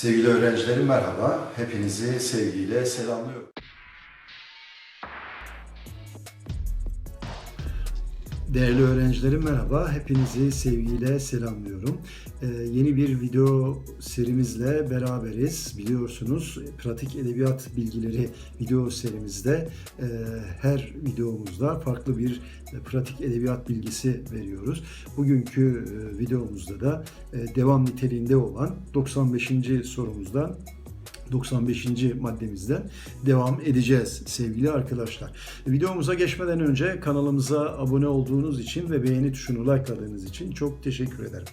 Sevgili öğrencilerim merhaba. Hepinizi sevgiyle selamlıyorum. Değerli öğrencilerim merhaba. Hepinizi sevgiyle selamlıyorum. Ee, yeni bir video serimizle beraberiz. Biliyorsunuz pratik edebiyat bilgileri video serimizde e, her videomuzda farklı bir e, pratik edebiyat bilgisi veriyoruz. Bugünkü e, videomuzda da e, devam niteliğinde olan 95. sorumuzdan 95. maddemizden devam edeceğiz sevgili arkadaşlar. Videomuza geçmeden önce kanalımıza abone olduğunuz için ve beğeni tuşunu likeladığınız için çok teşekkür ederim.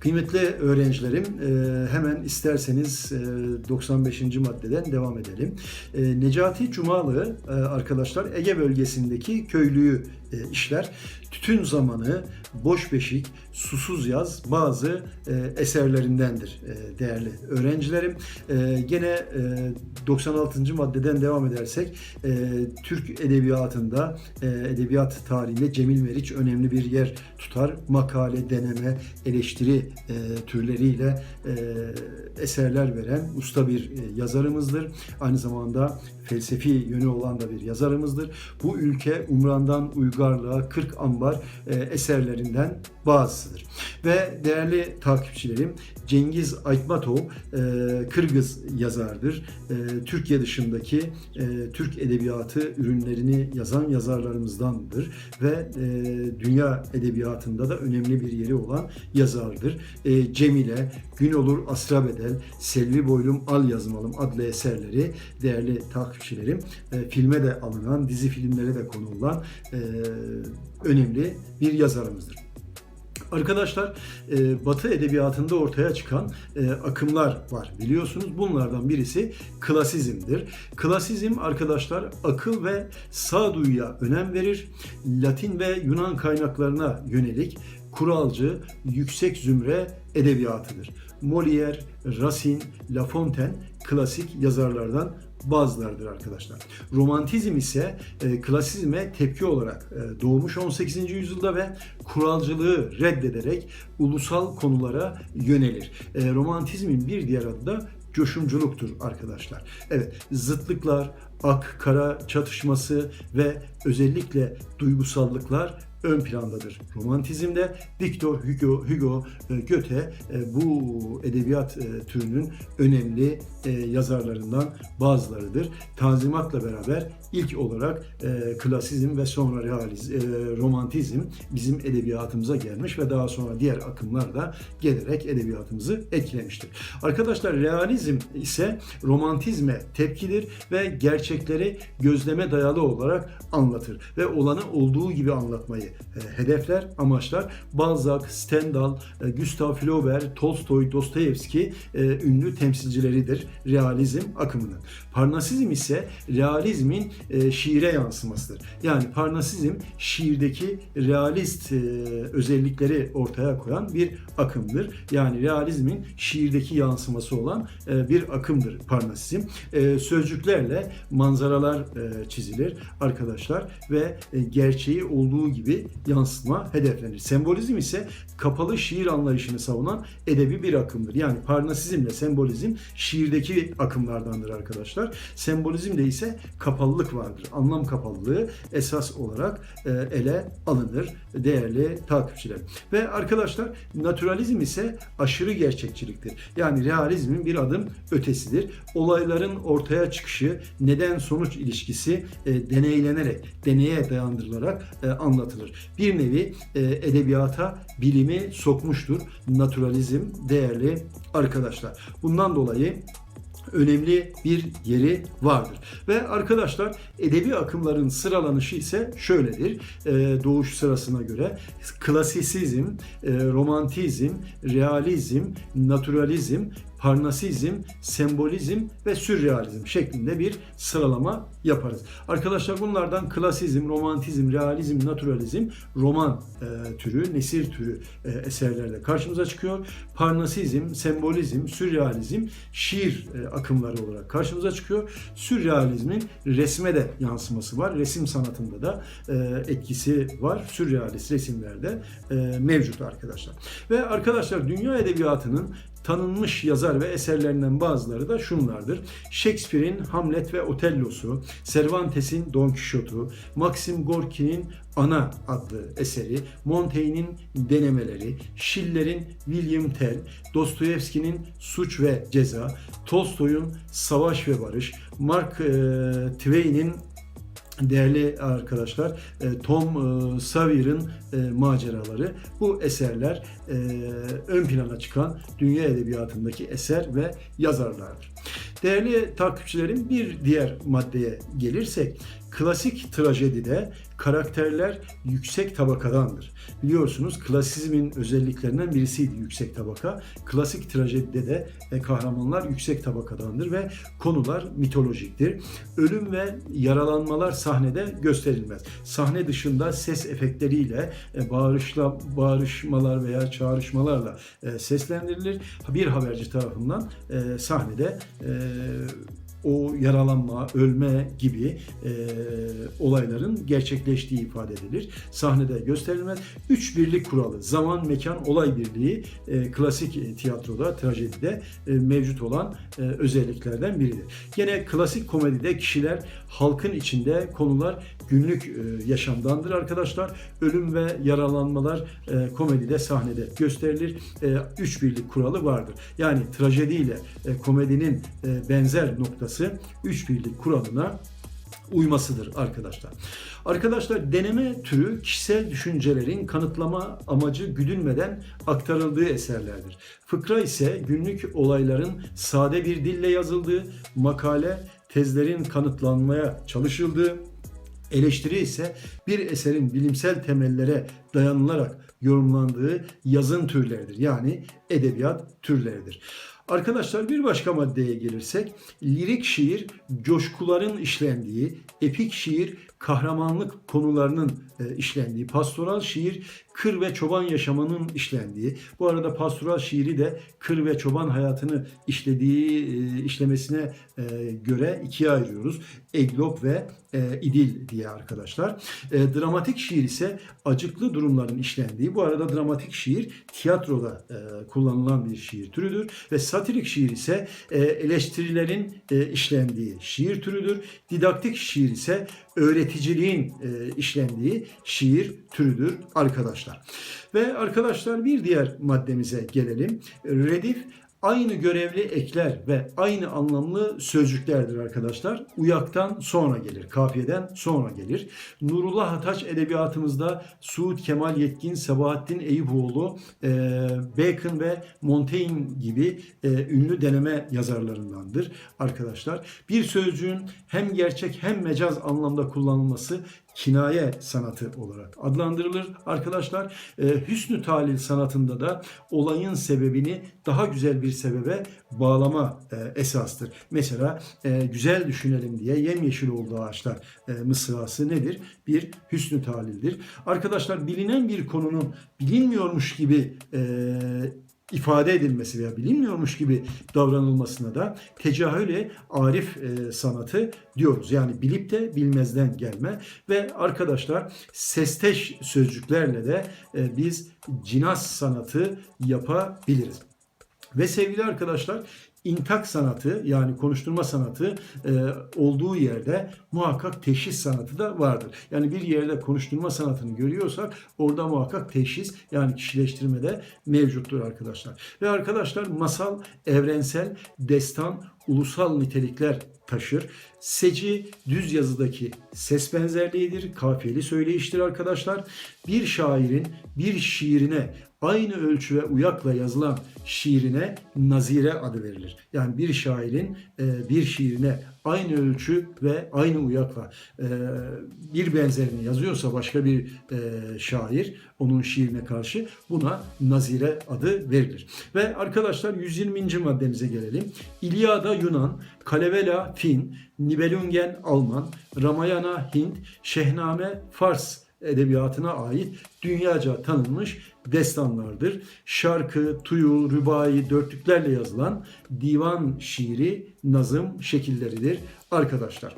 Kıymetli öğrencilerim e, hemen isterseniz e, 95. maddeden devam edelim. E, Necati Cumalı e, arkadaşlar Ege bölgesindeki köylüyü e, işler. Tütün zamanı, boş beşik, susuz yaz bazı e, eserlerindendir e, değerli öğrencilerim. E, gene e, 96. maddeden devam edersek e, Türk edebiyatında, e, edebiyat tarihinde Cemil Meriç önemli bir yer tutar. Makale, deneme, eleştiri e, türleriyle e, eserler veren usta bir e, yazarımızdır. Aynı zamanda felsefi yönü olan da bir yazarımızdır. Bu ülke Umran'dan Uygarlığa 40 ambar e, eserlerinden bazısıdır. Ve değerli takipçilerim Cengiz Aytmatov e, Kırgız yazardır. E, Türkiye dışındaki Türk edebiyatı ürünlerini yazan yazarlarımızdandır ve dünya edebiyatında da önemli bir yeri olan yazardır. Cemile, Gün Olur Asra Bedel, Selvi Boylum Al Yazmalım adlı eserleri değerli takipçilerim filme de alınan, dizi filmlere de konulan e, önemli bir yazarımızdır. Arkadaşlar e, Batı edebiyatında ortaya çıkan e, akımlar var biliyorsunuz. Bunlardan birisi klasizmdir. Klasizm arkadaşlar akıl ve sağduyuya önem verir. Latin ve Yunan kaynaklarına yönelik kuralcı, yüksek zümre edebiyatıdır. Molière, Racine, La Fontaine klasik yazarlardan bazılarıdır arkadaşlar. Romantizm ise e, klasizme tepki olarak e, doğmuş 18. yüzyılda ve kuralcılığı reddederek ulusal konulara yönelir. E, romantizmin bir diğer adı da coşumculuktur arkadaşlar. Evet, zıtlıklar, ak kara çatışması ve özellikle duygusallıklar ön plandadır. Romantizmde Victor Hugo, Hugo e, Goethe e, bu edebiyat e, türünün önemli yazarlarından bazılarıdır. Tanzimatla beraber ilk olarak klasizm ve sonra realizm, romantizm bizim edebiyatımıza gelmiş ve daha sonra diğer akımlar da gelerek edebiyatımızı etkilemiştir. Arkadaşlar realizm ise romantizme tepkidir ve gerçekleri gözleme dayalı olarak anlatır ve olanı olduğu gibi anlatmayı e, hedefler, amaçlar. Balzac, Stendhal, e, Gustav Flaubert, Tolstoy, Dostoyevski e, ünlü temsilcileridir realizm akımının. Parnasizm ise realizmin e, şiire yansımasıdır. Yani Parnasizm şiirdeki realist e, özellikleri ortaya koyan bir akımdır. Yani realizmin şiirdeki yansıması olan e, bir akımdır Parnasizm. E, sözcüklerle manzaralar e, çizilir arkadaşlar ve e, gerçeği olduğu gibi yansıtma hedeflenir. Sembolizm ise kapalı şiir anlayışını savunan edebi bir akımdır. Yani Parnasizmle sembolizm şiirdeki akımlardandır arkadaşlar. Sembolizmde ise kapalılık vardır. Anlam kapalılığı esas olarak e, ele alınır değerli takipçiler. Ve arkadaşlar naturalizm ise aşırı gerçekçiliktir. Yani realizmin bir adım ötesidir. Olayların ortaya çıkışı, neden sonuç ilişkisi e, deneylenerek, deneye dayandırılarak e, anlatılır. Bir nevi e, edebiyata bilimi sokmuştur naturalizm değerli arkadaşlar. Bundan dolayı önemli bir yeri vardır. Ve arkadaşlar edebi akımların sıralanışı ise şöyledir. Ee, doğuş sırasına göre klasisizm, e, romantizm, realizm, naturalizm, parnasizm, sembolizm ve sürrealizm şeklinde bir sıralama yaparız. Arkadaşlar bunlardan klasizm, romantizm, realizm, naturalizm roman e, türü, nesir türü e, eserlerle karşımıza çıkıyor. Parnasizm, sembolizm, sürrealizm şiir e, akımları olarak karşımıza çıkıyor. Sürrealizmin resme de yansıması var. Resim sanatında da e, etkisi var. Sürrealist resimlerde e, mevcut arkadaşlar. Ve arkadaşlar dünya edebiyatının Tanınmış yazar ve eserlerinden bazıları da şunlardır. Shakespeare'in Hamlet ve Otello'su, Cervantes'in Don Quixote'u, Maxim Gorki'nin Ana adlı eseri, Montaigne'in Denemeleri, Schiller'in William Tell, Dostoyevski'nin Suç ve Ceza, Tolstoy'un Savaş ve Barış, Mark e, Twain'in değerli arkadaşlar e, Tom e, Sawyer'ın e, maceraları bu eserler ön plana çıkan dünya edebiyatındaki eser ve yazarlardır. Değerli takipçilerim bir diğer maddeye gelirsek klasik trajedide karakterler yüksek tabakadandır. Biliyorsunuz klasizmin özelliklerinden birisiydi yüksek tabaka. Klasik trajedide de e, kahramanlar yüksek tabakadandır ve konular mitolojiktir. Ölüm ve yaralanmalar sahnede gösterilmez. Sahne dışında ses efektleriyle e, bağırışla bağırışmalar veya çağrışmalarla e, seslendirilir. Bir haberci tarafından e, sahnede e, o yaralanma, ölme gibi e, olayların gerçekleştiği ifade edilir. Sahnede gösterilmez. Üç birlik kuralı, zaman, mekan, olay birliği e, klasik tiyatroda, trajedide e, mevcut olan e, özelliklerden biridir. Gene klasik komedide kişiler halkın içinde, konular günlük e, yaşamdandır arkadaşlar. Ölüm ve yaralanmalar e, komedide, sahnede gösterilir. E, üç birlik kuralı vardır. Yani trajediyle e, komedinin e, benzer noktası üç birlik kuralına uymasıdır arkadaşlar. Arkadaşlar deneme türü kişisel düşüncelerin kanıtlama amacı güdülmeden aktarıldığı eserlerdir. Fıkra ise günlük olayların sade bir dille yazıldığı, makale, tezlerin kanıtlanmaya çalışıldığı, eleştiri ise bir eserin bilimsel temellere dayanılarak yorumlandığı yazın türleridir. Yani edebiyat türleridir. Arkadaşlar bir başka maddeye gelirsek lirik şiir coşkuların işlendiği, epik şiir kahramanlık konularının e, işlendiği, pastoral şiir kır ve çoban yaşamının işlendiği. Bu arada pastoral şiiri de kır ve çoban hayatını işlediği e, işlemesine e, göre ikiye ayırıyoruz. Eglop ve e, idil diye arkadaşlar. E, dramatik şiir ise acıklı durumların işlendiği. Bu arada dramatik şiir tiyatroda e, kullanılan bir şiir türüdür ve satirik şiir ise e, eleştirilerin e, işlendiği şiir türüdür. Didaktik şiir ise öğreticiliğin e, işlendiği şiir türüdür arkadaşlar. Ve arkadaşlar bir diğer maddemize gelelim. Redif aynı görevli ekler ve aynı anlamlı sözcüklerdir arkadaşlar. Uyaktan sonra gelir, kafiyeden sonra gelir. Nurullah Ataç edebiyatımızda Suud Kemal Yetkin, Sabahattin Eyüboğlu, e, Bacon ve Montaigne gibi e, ünlü deneme yazarlarındandır arkadaşlar. Bir sözcüğün hem gerçek hem mecaz anlamda kullanılması kinaye sanatı olarak adlandırılır. Arkadaşlar e, hüsnü talil sanatında da olayın sebebini daha güzel bir sebebe bağlama e, esastır. Mesela e, güzel düşünelim diye yemyeşil oldu ağaçlar e, mısrası nedir? Bir hüsnü talildir. Arkadaşlar bilinen bir konunun bilinmiyormuş gibi ifade edilmesi veya bilinmiyormuş gibi davranılmasına da tecahüle arif e, sanatı diyoruz. Yani bilip de bilmezden gelme ve arkadaşlar sesteş sözcüklerle de e, biz cinas sanatı yapabiliriz. Ve sevgili arkadaşlar intak sanatı yani konuşturma sanatı e, olduğu yerde muhakkak teşhis sanatı da vardır. Yani bir yerde konuşturma sanatını görüyorsak orada muhakkak teşhis yani kişileştirme de mevcuttur arkadaşlar. Ve arkadaşlar masal, evrensel, destan, ulusal nitelikler taşır. Seci düz yazıdaki ses benzerliğidir, kafiyeli söyleyiştir arkadaşlar. Bir şairin bir şiirine aynı ölçü ve uyakla yazılan şiirine nazire adı verilir. Yani bir şairin e, bir şiirine aynı ölçü ve aynı uyakla e, bir benzerini yazıyorsa başka bir e, şair onun şiirine karşı buna nazire adı verilir. Ve arkadaşlar 120. maddemize gelelim. İlyada Yunan, Kalevela Fin, Nibelungen Alman, Ramayana Hint, Şehname Fars edebiyatına ait dünyaca tanınmış destanlardır. Şarkı, tuyu, rübai, dörtlüklerle yazılan divan şiiri, nazım şekilleridir arkadaşlar.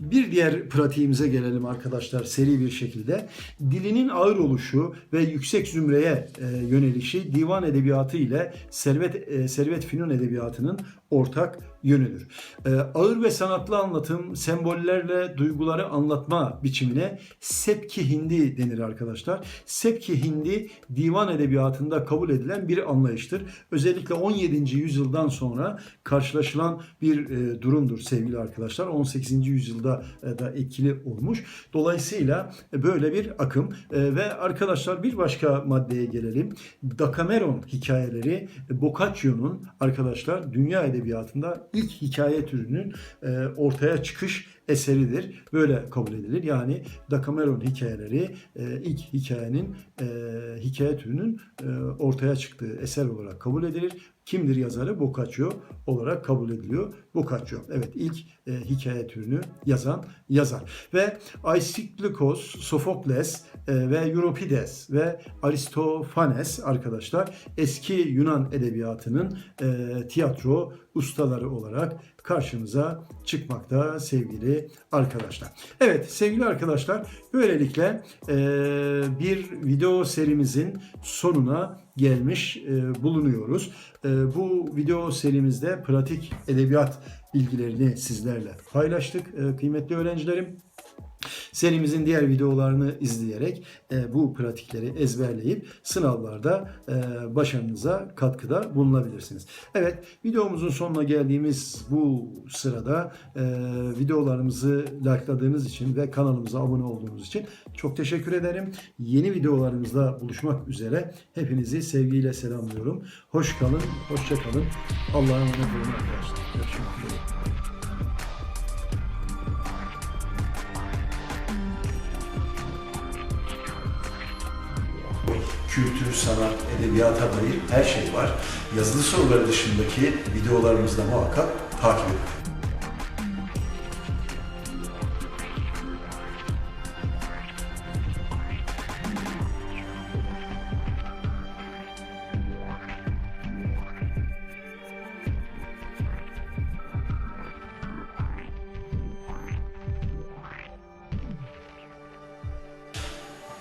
Bir diğer pratiğimize gelelim arkadaşlar seri bir şekilde. Dilinin ağır oluşu ve yüksek zümreye e, yönelişi divan edebiyatı ile Servet e, Servet Fünun edebiyatının ortak yönüdür. E, ağır ve sanatlı anlatım, sembollerle duyguları anlatma biçimine sepki hindi denir arkadaşlar. Sepki hindi divan edebiyatında kabul edilen bir anlayıştır. Özellikle 17. yüzyıldan sonra karşılaşılan bir e, durumdur sevgili arkadaşlar. 18. yüzyılda e, da etkili olmuş. Dolayısıyla e, böyle bir akım E, ve arkadaşlar bir başka maddeye gelelim. Decameron hikayeleri e, Boccaccio'nun arkadaşlar dünya edebiyatında ilk hikaye türünün e, ortaya çıkış eseridir. Böyle kabul edilir. Yani Decameron hikayeleri e, ilk hikayenin e, hikaye türünün e, ortaya çıktığı eser olarak kabul edilir. Kimdir yazarı? Boccaccio olarak kabul ediliyor. Boccaccio. Evet ilk e, hikaye türünü yazan yazar. Ve Aisiklikos, Sofokles e, ve Euripides ve Aristofanes arkadaşlar eski Yunan edebiyatının e, tiyatro ustaları olarak karşımıza çıkmakta sevgili arkadaşlar. Evet sevgili arkadaşlar böylelikle e, bir video serimizin sonuna gelmiş e, bulunuyoruz. E, bu video serimizde pratik edebiyat bilgilerini sizlerle paylaştık e, kıymetli öğrencilerim. Serimizin diğer videolarını izleyerek e, bu pratikleri ezberleyip sınavlarda e, başarınıza katkıda bulunabilirsiniz. Evet videomuzun sonuna geldiğimiz bu sırada e, videolarımızı likeladığınız için ve kanalımıza abone olduğunuz için çok teşekkür ederim. Yeni videolarımızda buluşmak üzere hepinizi sevgiyle selamlıyorum. Hoş kalın, hoşça kalın. Allah'a emanet olun arkadaşlar. Görüşmek üzere. Kültür, sanat, edebiyata dair her şey var. Yazılı soruları dışındaki videolarımızda muhakkak takip edin.